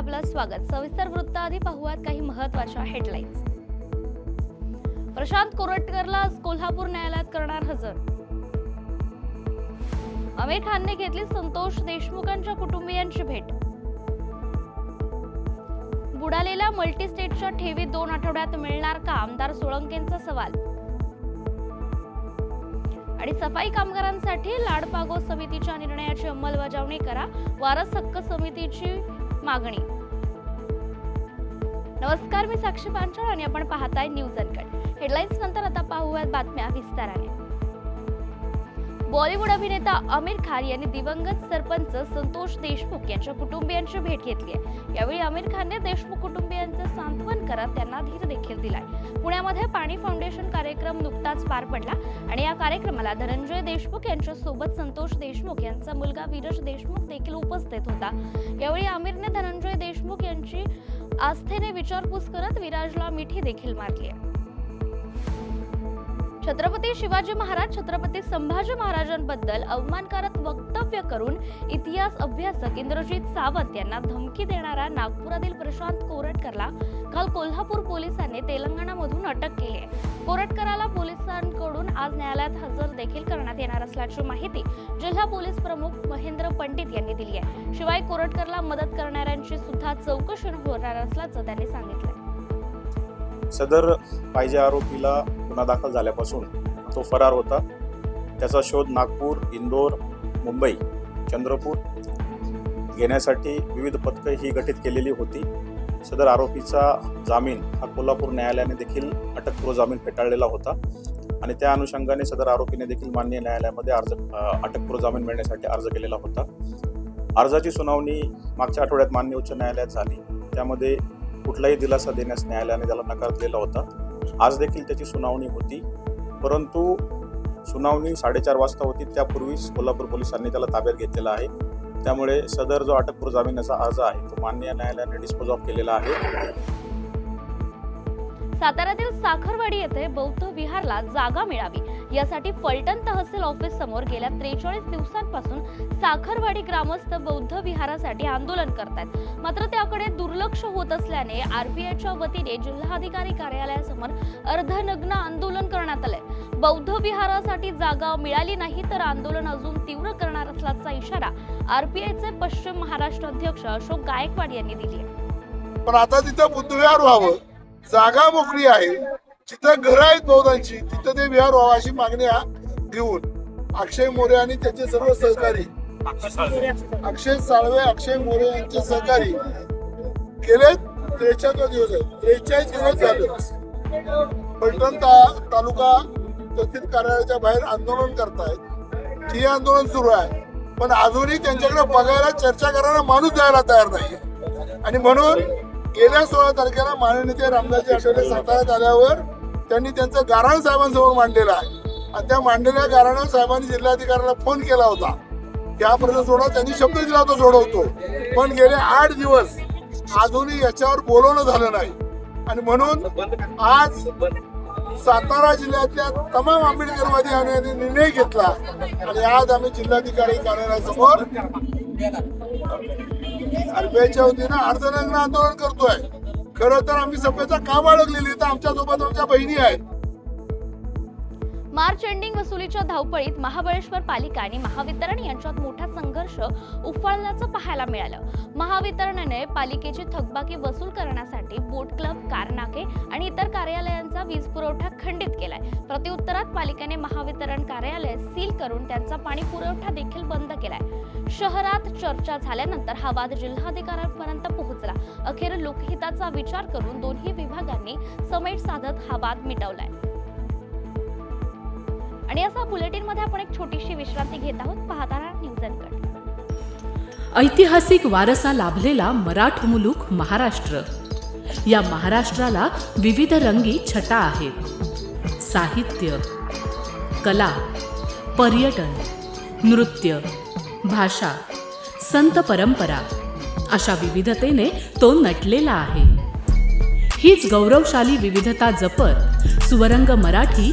आपलं स्वागत. सविस्तर वृत्त आधी पाहूयात काही महत्त्वाच्या हेडलाईन्स प्रशांत कोरटकरला कोल्हापूर न्यायालयात करणार हजर. आमिर खानने घेतली संतोष देशमुखांच्या कुटुंबियांची भेट. बुडालेल्या मल्टीस्टेटच्या ठेवी दोन आठवड्यात मिळणार का? आमदार सोळंकेंचा सवाल. आणि सफाई कामगारांसाठी लाडपागो समितीच्या निर्णयाची अंमलबजावणी करा. वारस हक्क समितीची मागणी. नमस्कार मी साक्षी पांचाळ आणि आपण पाहताय न्यूज अनकट. हेडलाईन्स नंतर आता पाहूयात बातम्या विस्ताराने. बॉलिवूड अभिनेता आमिर खान यांनी दिवंगत सरपंच संतोष देशमुख यांच्या कुटुंबियांची भेट घेतली आहे. यावेळी आमिर खानने देशमुख कुटुंबियांचं सांत्वन करत त्यांना धीर देखील दिलाय. पुण्यामध्ये पाणी फाउंडेशन कार्यक्रम नुकताच पार पडला आणि या कार्यक्रमाला धनंजय देशमुख यांच्या सोबत संतोष देशमुख यांचा मुलगा विरज देशमुख देखील उपस्थित होता. यावेळी आमिरने धनंजय देशमुख यांची आस्थेने विचारपूस करत विराजला मिठी देखील मारली आहे. छत्रपती शिवाजी महाराज छत्रपती संभाजी महाराजांबद्दल अवमानकारक वक्तव्य करून इतिहास अभ्यासक इंद्रजित सावंत यांना धमकी देणारा नागपुरातील प्रशांत कोरटकरला काल कोल्हापूर पोलिसांनी तेलंगणामधून अटक केली आहे. कोरटकराला पोलिसांकडून आज न्यायालयात हजर देखील करण्यात येणार असल्याची माहिती जिल्हा पोलीस प्रमुख महेंद्र पंडित यांनी दिली आहे. शिवाय कोरटकरला मदत करणाऱ्यांची सुद्धा चौकशी होणार असल्याचं त्यांनी सांगितलं सदर पाहिजे आरोपीला गुन्हा दाखल झाल्यापासून तो फरार होता. त्याचा शोध नागपूर इंदोर मुंबई चंद्रपूर घेण्यासाठी विविध पथकं ही गठीत केलेली होती. सदर आरोपीचा जामीन हा कोल्हापूर न्यायालयाने देखील अटकपूर्व जामीन फेटाळलेला होता आणि त्या अनुषंगाने सदर आरोपीने देखील मान्य न्यायालयामध्ये अर्ज अटकपूर्व जामीन मिळण्यासाठी अर्ज केलेला होता. अर्जाची सुनावणी मागच्या आठवड्यात मान्य उच्च न्यायालयात झाली. त्यामध्ये कुठलाही दिलासा देण्यास न्यायालयाने त्याला नकार दिलेला होता. आज देखील त्याची सुनावणी होती. परंतु सुनावणी साडेचार वाजता होती. त्यापूर्वीच कोल्हापूर पोलिसांनी त्याला ताब्यात घेतलेला आहे. त्यामुळे सदर जो अटकपूर्व जामिनाचा अर्ज आहे तो मान्य न्यायालयाने डिस्पोज ऑफ केलेला आहे. साताऱ्यातील साखरवाडी येथे बौद्ध विहारला जागा मिळावी. यासाठी फलटण तहसील ऑफिस समोर गेल्या त्रेचाळीस दिवसांपासून साखरवाडी ग्रामस्थ बौद्ध विहारासाठी आंदोलन करतायत. मात्र त्याकडे दुर्लक्ष होत असल्याने आरपीआयच्या वतीने जिल्हाधिकारी कार्यालयासमोर अर्धनग्न आंदोलन करण्यात आलंय. बौद्ध विहारासाठी जागा मिळाली नाही तर आंदोलन अजून तीव्र करणार असल्याचा इशारा आरपीआयचे पश्चिम महाराष्ट्र अध्यक्ष अशोक गायकवाड यांनी दिली पण आता तिथं बुद्धविहार व्हावं. जागा मोकळी आहे. जिथं घरं आहेत बौद्धांची तिथं ते विहार व्हावा अशी मागणी घेऊन अक्षय मोरे आणि त्याचे सर्व सहकारी अक्षय साळवे अक्षय मोरे यांचे सहकारी गेले त्रेचाळीस दिवस आहेत. त्रेचाळीस दिवस झाले. पलटण ता- तालुका तहसील कार्यालयाच्या बाहेर आंदोलन करतायत. हे आंदोलन सुरू आहे. पण अजूनही त्यांच्याकडे बघायला चर्चा करायला माणूस जायला तयार नाही आणि म्हणून गेल्या सोळा तारखेला माननीय रामदासजी आठवले साताऱ्यात आल्यावर त्यांनी त्यांचं गाराण साहेबांसमोर मांडलेलं आहे. आणि त्या मांडलेल्या गाराण साहेबांनी जिल्हाधिकाऱ्याला फोन केला होता. त्यापर्यंत सोडा त्यांनी शब्द दिला होता सोडवतो पण गेले आठ दिवस अजूनही याच्यावर बोलवणं झालं नाही. आणि म्हणून आज सातारा जिल्ह्यातल्या तमाम आंबेडकरवादी यांनी निर्णय घेतला. आणि आज आम्ही जिल्हाधिकारी कार्यालयासमोर आरबीआयच्या वतीनं अर्धनग्न आंदोलन करतोय. खरं तर आम्ही सभ्यता का बाळगलेली तर आमच्यासोबत आमच्या बहिणी आहेत. मार्च एंडिंग वसुलीच्या धावपळीत महाबळेश्वर पालिका आणि महावितरण यांच्यात मोठा संघर्ष उफाळल्याचं पाहायला मिळालं. महावितरणने पालिकेची थकबाकी वसूल करण्यासाठी बोट क्लब कारनाके आणि इतर कार्यालयांचा वीज पुरवठा खंडित केलाय. प्रत्युत्तरात पालिकेने महावितरण कार्यालय सील करून त्यांचा पाणी पुरवठा देखील बंद केलाय. शहरात चर्चा झाल्यानंतर हा वाद जिल्हाधिकाऱ्यांपर्यंत पोहोचला. अखेर लोकहिताचा विचार करून दोन्ही विभागांनी समेट साधत हा वाद मिटवलाय. आणि असा बुलेटिनमध्ये आपण एक छोटीशी विश्रांती घेत आहोत. पाहताना न्यूज अनकट ऐतिहासिक वारसा लाभलेला मराठ मुलूक महाराष्ट्र. या महाराष्ट्राला विविध रंगी छटा आहेत. साहित्य कला पर्यटन नृत्य भाषा संत परंपरा अशा विविधतेने तो नटलेला आहे. हीच गौरवशाली विविधता जपत सुवरंग मराठी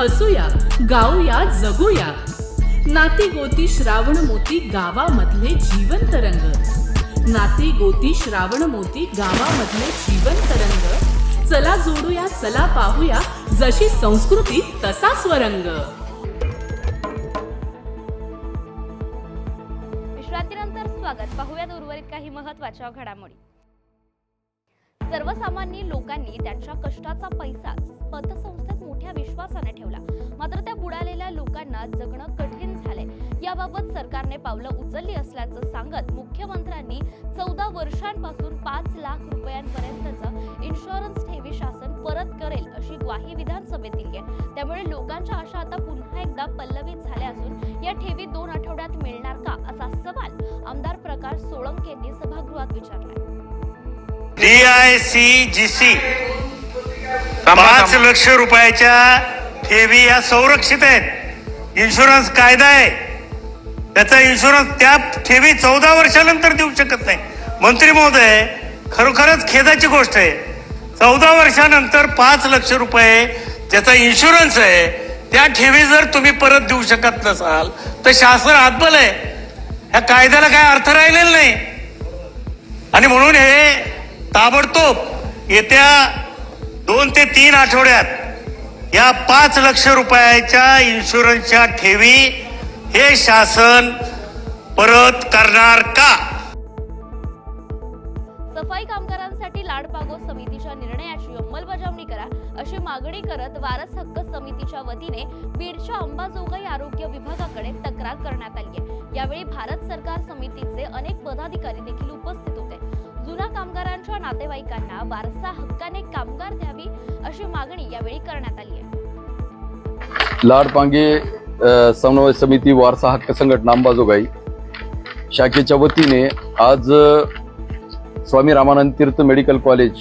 हसूया गाऊया जगूया. नाती गोती श्रावण मोती गावामधले जीवंत रंग. नाती गोती श्रावण मोती गावामधले जीवंत रंग. चला जोडूया चला पाहूया जशी संस्कृती तसा स्वरंग. विश्रांतीनंतर स्वागत. पाहूयात उर्वरित काही महत्त्वाच्या घडामोडी. सर्वसामान्य लोकांनी त्यांच्या कष्टाचा पैसा पतसंस्थेत मोठ्या विश्वासाने ठेवला. मात्र त्या बुडालेल्या लोकांना जगणं कठीण झालंय. याबाबत सरकारने पावलं उचलली असल्याचं सांगत मुख्यमंत्र्यांनी चौदा वर्षांपासून पाच लाख रुपयांपर्यंतचं इन्शुरन्स ठेवी शासन परत करेल अशी ग्वाही विधानसभेत दिली आहे. त्यामुळे लोकांच्या आशा आता पुन्हा एकदा पल्लवित झाल्या असून या ठेवी दोन आठवड्यात मिळणार का असा सवाल आमदार प्रकाश सोळंकेंनी सभागृहात विचारला D I C G C पाच लक्ष रुपयाच्या ठेवी या संरक्षित आहेत. इन्शुरन्स कायदा आहे. त्याचा इन्शुरन्स त्या ठेवी चौदा वर्षानंतर देऊ शकत नाही. मंत्री महोदय खरोखरच खेदाची गोष्ट आहे. चौदा वर्षानंतर पाच लक्ष रुपये ज्याचा इन्शुरन्स आहे त्या ठेवी जर तुम्ही परत देऊ शकत नसाल तर शासन हातबल आहे. ह्या कायद्याला काय अर्थ राहिलेला नाही. आणि म्हणून हे ताबडतोब येत्या दोन ते तीन आठवड्यात या पाच लक्ष रुपयाच्या इन्शुरन्सच्या ठेवी हे शासन परत करणार का? सफाई कामगारांसाठी लाडपागो समितीच्या निर्णयाची अंमलबजावणी करा अशी मागणी करत वारस हक्क समितीच्या वतीने बीडच्या अंबाजोगाई आरोग्य विभागाकडे तक्रार करण्यात आली आहे. यावेळी भारत सरकार समितीचे अनेक पदाधिकारी देखील उपस्थित होते. जुना कामगारांच्या नातेवाईकांना वारसा हक्काने कामगार द्यावी अशी मागणी यावेळी करण्यात आली आहे. लाडपांगे समन्वय समिती वारसा हक्क संघटना अंबाजोगाई शाखेच्या वतीने आज स्वामी रामानंद तीर्थ मेडिकल कॉलेज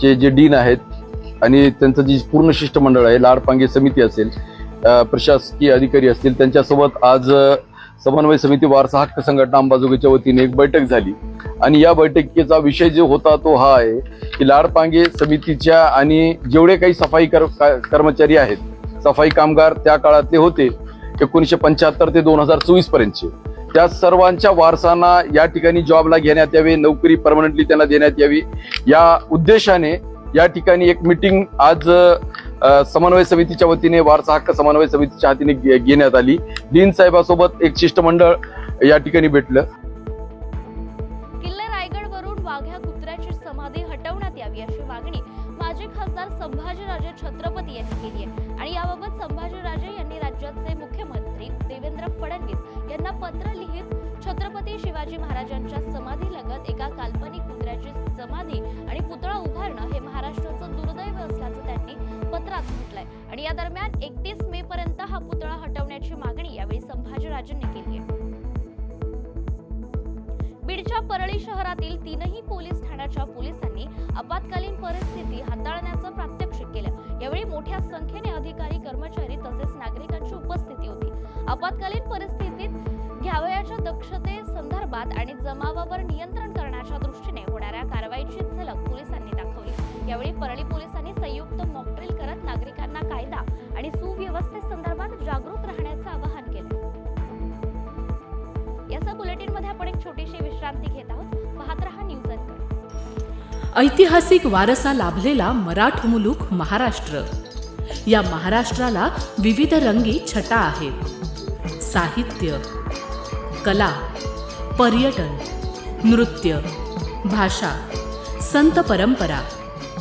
चे जे डीन आहेत आणि त्यांचं जी पूर्ण शिष्टमंडळ आहे लाडपांगे समिती असेल प्रशासकीय अधिकारी असतील त्यांच्यासोबत आज समन्वय समिती वारसा हक्क संघटना अंबाजोगाईच्या वतीने एक बैठक झाली. आणि या बैठकीचा विषय जो होता तो हा आहे की लाडपांगे समितीच्या आणि जेवढे काही सफाई कर कर्मचारी आहेत सफाई कामगार त्या काळातले होते एकोणीसशे पंच्याहत्तर ते दोन हजार चोवीस पर्यंतचे. त्या सर्वांच्या वारसांना या ठिकाणी जॉबला घेण्यात यावे नोकरी परमनंटली त्यांना देण्यात यावी या उद्देशाने या ठिकाणी एक मिटिंग आज समन्वय समितीच्या वतीने वारसा हक्क समन्वय समितीच्या हातीने घेण्यात आली. डीन साहेबासोबत एक शिष्टमंडळ या ठिकाणी भेटलं. किल्ला रायगड वरून वाघ्या कुत्र्याची समाधी हटवण्यात यावी अशी मागणी माजी खासदार संभाजीराजे छत्रपती यांनी केली आहे. आणि याबाबत संभाजीराजे यांनी राज्याचे मुख्यमंत्री देवेंद्र फडणवीस यांना पत्र लिहित छत्रपती शिवाजी महाराजांच्या समाधी लगत एका काल्पनिक कुत्र्याची समाधी आणि पुतळा उभारणं हे महाराष्ट्राचं दुर्दैव असल्याचं त्यांनी पत्रात म्हटलंय आणि या दरम्यान एकतीस मे पर्यंत हा पुतळा हटवण्याची मागणी यावेळी संभाजीराजेंनी केली आहे. बीडच्या परळी शहरातील तीनही पोलीस ठाण्याच्या पोलिसांनी आपत्कालीन परिस्थिती हाताळण्याचं प्रात्यक्षिक केलं. यावेळी मोठ्या संख्येने अधिकारी कर्मचारी तसेच नागरिकांची उपस्थिती होती. आपत्कालीन परिस्थितीत घ्यावयाच्या दक्षते संदर्भात आणि जमावावर नियंत्रण करण्याच्या दृष्टीने होणाऱ्या कारवाईची झलक पोलिसांनी यावेळी परळी पोलिसांनी संयुक्त मॉकड्रिल करत नागरिकांना कायदा आणि सुव्यवस्थेसंदर्भात जागरूक राहण्याचं आवाहन केलं. याचा बुलेटिनमध्ये आपण एक छोटीशी विश्रांती घेत आहोत. पाहत रहा न्यूज ऐतिहासिक वारसा लाभलेला मराठ मुलूक महाराष्ट्र. या महाराष्ट्राला विविध रंगी छटा आहेत. साहित्य कला पर्यटन नृत्य भाषा संत परंपरा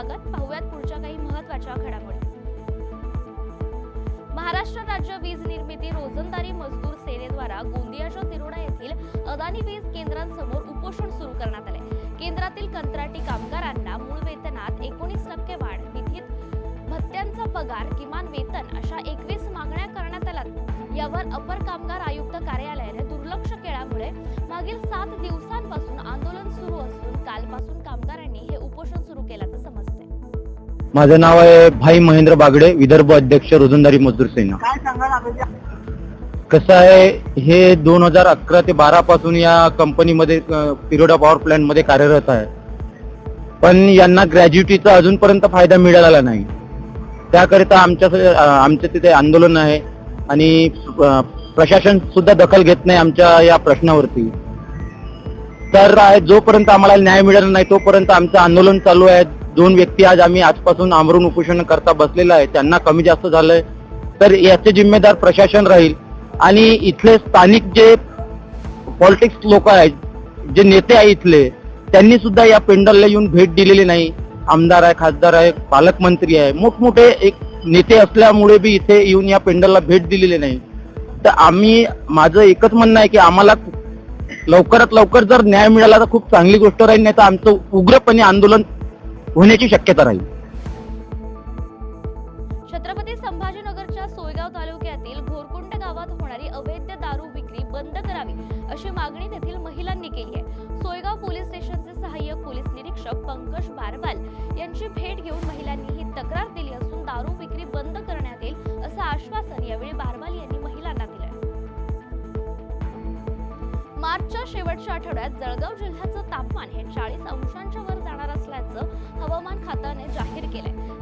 स्वागत पाहूयात पुढच्या काही महत्त्वाच्या घडामोडी. महाराष्ट्र राज्य वीज निर्मिती रोजंदारी मजदूर सेनेद्वारा गोंदियाच्या तिरोडा येथील अदानी वीज केंद्रांसमोर उपोषण सुरू करण्यात आले. केंद्रातील कंत्राटी कामगारांना मूळ वेतनात एकोणीस टक्के वाढ विधित भत्त्यांचा पगार किमान वेतन अशा एकवीस मागण्या करण्यात आल्या. यावर अपर कामगार आयुक्त कार्यालयाने दुर्लक्ष केल्यामुळे मागील सात दिवसांपासून आंदोलन सुरू असून कालपासून कामगारांनी हे उपोषण सुरू केलं. माझं नाव आहे भाई महेंद्र बागडे विदर्भ अध्यक्ष रोजंदारी मजदूर सेना. कसं आहे हे दोन हजार अकरा ते बारा पासून या कंपनीमध्ये पिरोडा पॉवर प्लॅन्टमध्ये कार्यरत आहे. पण यांना ग्रॅज्युटीचा अजूनपर्यंत फायदा मिळालेला नाही. त्याकरिता आमच्या अं, आमच्या तिथे आंदोलन आहे आणि प्रशासन सुद्धा दखल घेत नाही आमच्या या प्रश्नावरती. तर आहे, जोपर्यंत आम्हाला न्याय मिळाला नाही तोपर्यंत आमचं आंदोलन चालू आहे. दोन व्यक्ती आज आम्ही आजपासून आमरून उपोषण करता बसलेला आहे. त्यांना कमी जास्त झालंय. तर याचे जिम्मेदार प्रशासन राहील. आणि इथले स्थानिक जे पॉलिटिक्स लोक आहेत जे नेते आहे इथले त्यांनी सुद्धा या पेंडलला येऊन भेट दिलेली नाही. आमदार आहे खासदार आहे पालकमंत्री आहे. मोठमोठे एक नेते असल्यामुळे बी इथे येऊन या पेंडलला भेट दिलेली नाही. तर आम्ही माझं एकच म्हणणं आहे की आम्हाला लवकरात लवकर जर न्याय मिळाला तर खूप चांगली गोष्ट राहील नाही तर आमचं उग्रपणे आंदोलन होण्याची शक्यता राहील. छत्रपती संभाजीनगरच्या सोयगाव तालुक्यातील घोरकुंड गावात होणारी अवैध दारू विक्री बंद करावी अशी मागणी तेथील महिलांनी केली आहे. सोयगाव पोलीस स्टेशनचे सहाय्यक पोलीस निरीक्षक पंकज बारवाल यांची भेट घेऊन महिलांनी ही तक्रार दिली असून दारू विक्री बंद करण्यात येईल असं आश्वासन यावेळी बारवाल यांनी महिलांना दिलं मार्चच्या शेवटच्या आठवड्यात जळगाव जिल्ह्याचं तापमान हे चाळीस अंश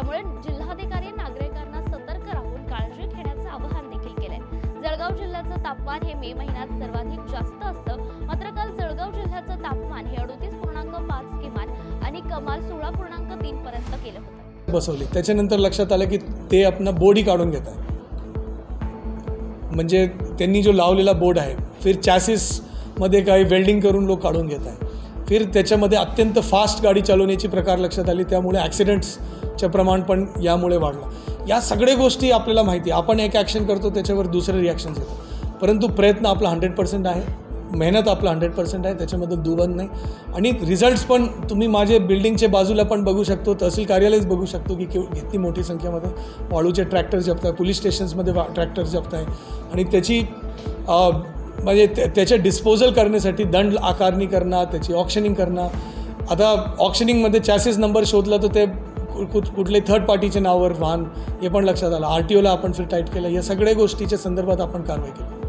त्यामुळे जिल्हाधिकारी नागरिकांना सतर्क राहून काळजी घेण्याचं आवाहन देखील केलंय. जळगाव जिल्ह्याचं तापमान हे मे महिन्यात सर्वाधिक जास्त असतं. मात्र काल जळगाव जिल्ह्याचं तापमान हे अडोतीस पूर्णांक पाच किमान आणि कमाल सोळा पूर्णांक तीन पर्यंत केलं होतं. बसवली. त्याच्यानंतर लक्षात आलं की ते आपण बोर्डही काढून घेत आहे म्हणजे त्यांनी जो लावलेला बोर्ड आहे फिर चॅसिसमध्ये काही वेल्डिंग करून लोक काढून घेत आहे फिर त्याच्यामध्ये अत्यंत फास्ट गाडी चालवण्याची प्रकार लक्षात आली त्यामुळे चे प्रमाण पण यामुळे वाढलं. या सगळ्या गोष्टी आपल्याला माहिती आहे. आपण एक ॲक्शन करतो त्याच्यावर दुसरं रिॲक्शन्स येतं परंतु प्रयत्न आपला हंड्रेड पर्सेंट आहे. मेहनत आपला हंड्रेड पर्सेंट आहे. त्याच्यामध्ये दुबन नाही. आणि रिझल्ट्स पण तुम्ही माझे बिल्डिंगच्या बाजूला पण बघू शकतो. तहसील कार्यालयच बघू शकतो की किती मोठी संख्येमध्ये वाळूचे ट्रॅक्टर जप्त आहे पोलीस स्टेशन्समध्ये वा ट्रॅक्टर जप्त आहे आणि त्याची म्हणजे त्याचे डिस्पोजल करण्यासाठी दंड आकारणी करणं त्याची ऑक्शनिंग करणं. आता ऑक्शनिंगमध्ये चॅसेस नंबर शोधला तर ते कुठले थर्ड पार्टीच्या नावावर वाहन हे पण लक्षात आलं. आर टी ओला आपण फिर टाईट केलं. या सगळ्या गोष्टीच्या संदर्भात आपण कारवाई केली.